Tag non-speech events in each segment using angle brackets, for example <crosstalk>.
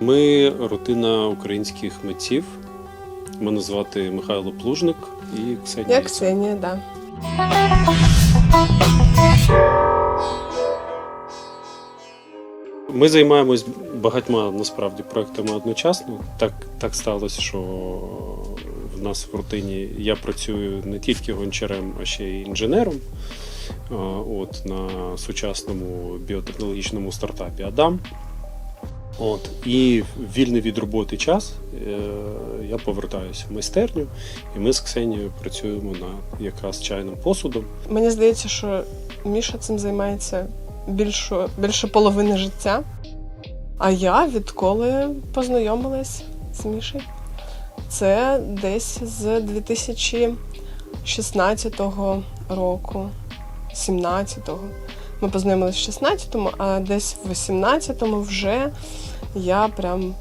Ми родина українських митців. Мене звати Михайло Плужник і Ксенія. Я Ксенія, да. Ми займаємось багатьма насправді проектами одночасно. Так, так сталося, що в нас в рутині я працюю не тільки гончарем, а ще й інженером. От на сучасному біотехнологічному стартапі Адам. От, і в вільний від роботи час е, я повертаюся в майстерню, і ми з Ксенією працюємо над якраз чайним посудом. Мені здається, що Міша цим займається більше, більше половини життя. А я відколи познайомилась з Мішею. Це десь з 2016 року, 17-го. Ми познайомилися в 16-му, а десь в 18-му вже я прям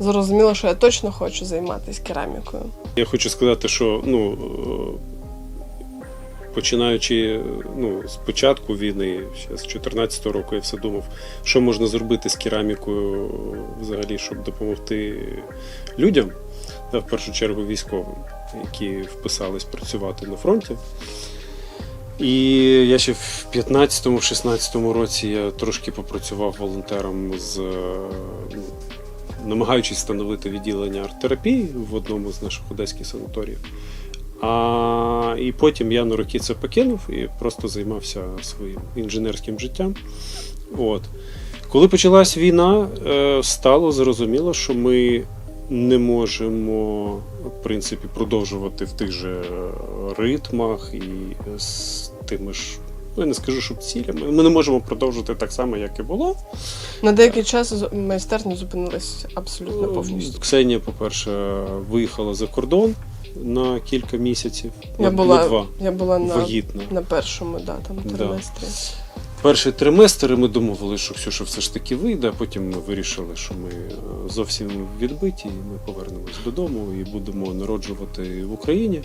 зрозуміла, що я точно хочу займатися керамікою. Я хочу сказати, що ну, е, починаючи ну, з початку війни, ще з 2014 року, я все думав, що можна зробити з керамікою взагалі, щоб допомогти людям, в першу чергу військовим, які вписались працювати на фронті. І я ще в 15-16 році я трошки попрацював волонтером з е, ну, намагаючись встановити відділення арт-терапії в одному з наших одеських санаторіїв. А, і потім я на роки це покинув і просто займався своїм інженерським життям. От. Коли почалась війна, е, стало зрозуміло, що ми не можемо в принципі, продовжувати в тих же ритмах і з тими ж. Ну, я не скажу, щоб цілями. Ми не можемо продовжувати так само, як і було. На деякий час з- майстерня зупинилась абсолютно повністю. Ксенія, по-перше, виїхала за кордон на кілька місяців. Я на, була, на два. я була на, Вагітна. на першому да, там, Да. Перший триместр ми думали, що Ксюша все ж таки вийде, а потім ми вирішили, що ми е, зовсім відбиті, і ми повернемось додому і будемо народжувати в Україні.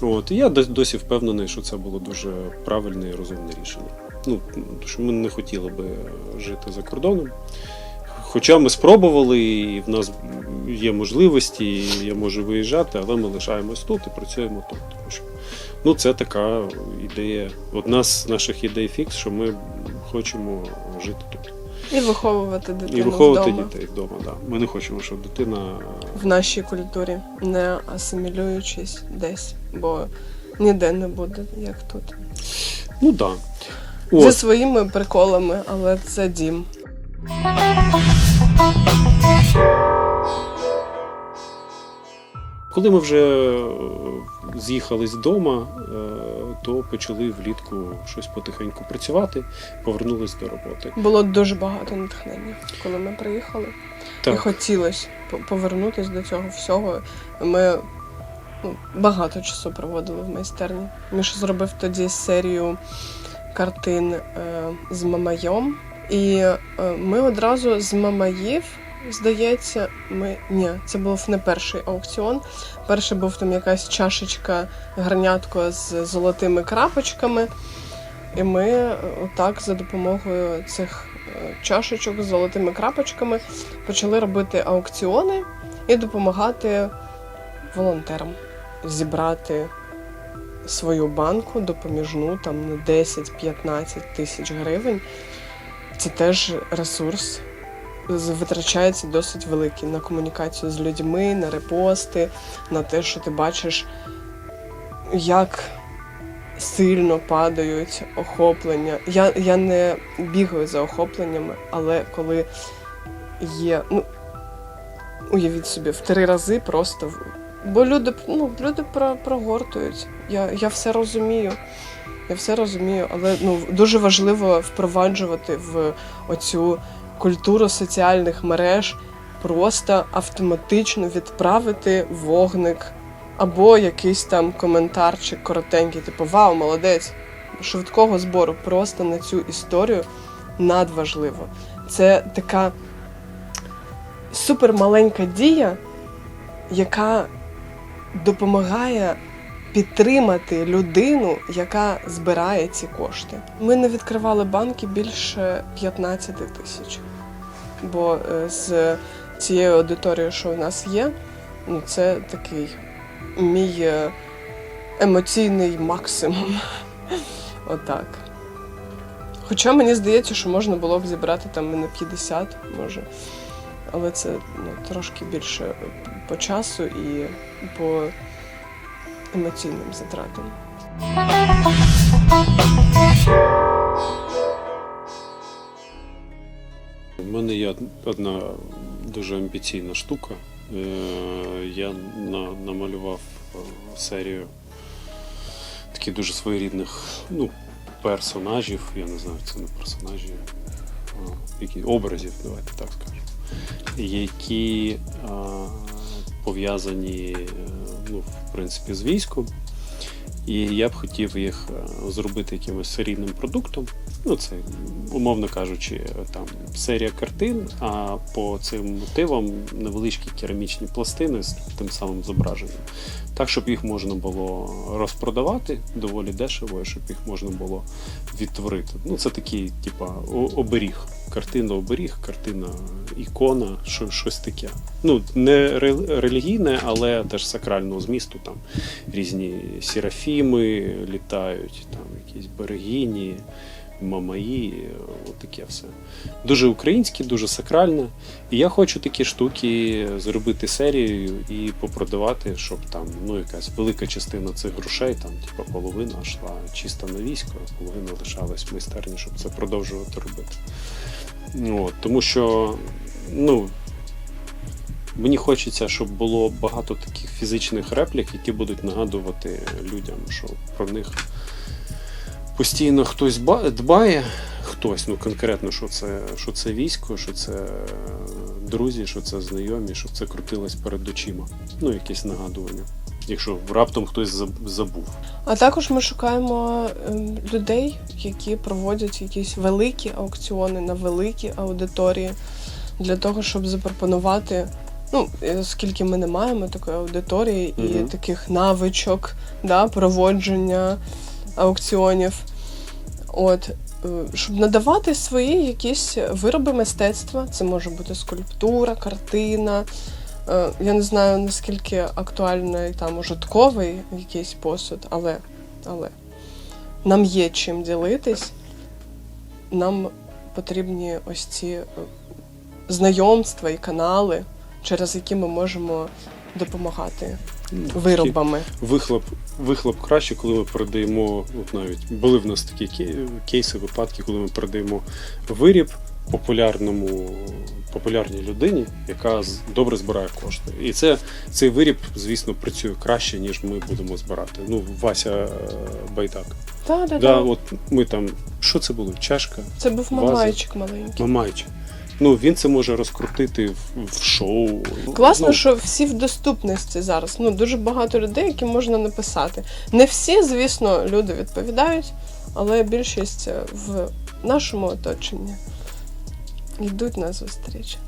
От, і я досі впевнений, що це було дуже правильне і розумне рішення. Ну, тому що ми не хотіли би жити за кордоном. Хоча ми спробували, і в нас є можливості, і я можу виїжджати, але ми лишаємось тут і працюємо тут. Ну, це така ідея, одна з наших ідей фікс, що ми хочемо жити тут. І виховувати дитину І виховувати вдома. дітей вдома. Да. Ми не хочемо, щоб дитина. в нашій культурі, не асимілюючись десь, бо ніде не буде, як тут. Ну так. Да. Зі От. своїми приколами, але це дім. Коли ми вже е, з'їхали з дому, то почали влітку щось потихеньку працювати, повернулись до роботи. Було дуже багато натхнення, коли ми приїхали. І хотілося по- повернутися до цього всього. Ми ну, багато часу проводили в майстерні. Міша зробив тоді серію картин е, з Мамайом. І е, ми одразу з Мамаїв, здається, ми. Ні, це був не перший аукціон. Перший був там якась чашечка, гарнятко з золотими крапочками. І ми е, отак за допомогою цих е, чашечок з золотими крапочками почали робити аукціони і допомагати волонтерам зібрати свою банку допоміжну там на 10-15 тисяч гривень. Це теж ресурс. Витрачається досить великий на комунікацію з людьми, на репости, на те, що ти бачиш, як сильно падають охоплення. Я, я не бігаю за охопленнями, але коли є. Ну, уявіть собі, в три рази просто. Бо люди, ну, люди прогортують. Я, я все розумію. Я все розумію, але ну, дуже важливо впроваджувати в оцю культуру соціальних мереж, просто автоматично відправити вогник або якийсь там коментарчик коротенький, типу Вау, молодець! Швидкого збору просто на цю історію надважливо. Це така супермаленька дія, яка допомагає підтримати людину, яка збирає ці кошти. Ми не відкривали банки більше 15 тисяч. Бо е, з цією аудиторією, що у нас є, ну, це такий мій е, емоційний максимум. <laughs> Отак. Хоча мені здається, що можна було б зібрати там на 50, може. Але це ну, трошки більше по часу і по емоційним затратам. У мене є одна дуже амбіційна штука. Е, Я намалював е, серію таких дуже своєрідних ну, персонажів. Я не знаю, це не персонажі, які образів, давайте так скажемо, які пов'язані, е, ну, в принципі, з військом. І я б хотів їх е, зробити якимось серійним продуктом. Ну, це, умовно кажучи, там серія картин, а по цим мотивам невеличкі керамічні пластини з тим самим зображенням. Так, щоб їх можна було розпродавати доволі дешево, і щоб їх можна було відтворити. Ну, це такий, типа, оберіг. Картина оберіг, картина ікона, що, щось таке. Ну, не релігійне, але теж сакрального змісту. Там різні серафіми літають, там якісь берегині, мамаї, отаке все. Дуже українське, дуже сакральне. І я хочу такі штуки зробити серією і попродавати, щоб там ну, якась велика частина цих грошей, там, типу, половина йшла чисто на військо, а половина лишалась в майстерні, щоб це продовжувати робити. От, тому що, ну, Мені хочеться, щоб було багато таких фізичних реплік, які будуть нагадувати людям, що про них постійно хтось ба- дбає, хтось, ну конкретно, що це, що це військо, що це друзі, що це знайомі, щоб це крутилось перед очима. Ну, якесь нагадування. Якщо раптом хтось заб- забув. А також ми шукаємо ем, людей, які проводять якісь великі аукціони на великі аудиторії для того, щоб запропонувати. Ну, е, оскільки ми не маємо такої аудиторії і Мгм. таких навичок да, проводження аукціонів. От, е, щоб надавати свої якісь вироби мистецтва. Це може бути скульптура, картина. Е, Я не знаю, наскільки актуальний там ужитковий якийсь посуд, але, але нам є чим ділитись. Нам потрібні ось ці е, знайомства і канали, через які ми можемо допомагати виробами. Вихлоп, вихлоп краще, коли ми передаємо, от навіть були в нас такі ке- кейси, випадки, коли ми передаємо виріб популярному, популярній людині, яка добре збирає кошти. І це, цей виріб, звісно, працює краще, ніж ми будемо збирати. Ну, Вася е, Байдак. Так, так, Да, так. от ми там, що це було? Чашка? Це був мамайчик маленький. Мамайчик. Ну, він це може розкрутити в, в шоу. Класно, ну, що всі в доступності зараз. Ну дуже багато людей, які можна написати. Не всі, звісно, люди відповідають, але більшість е, в нашому оточенні йдуть на зустріч.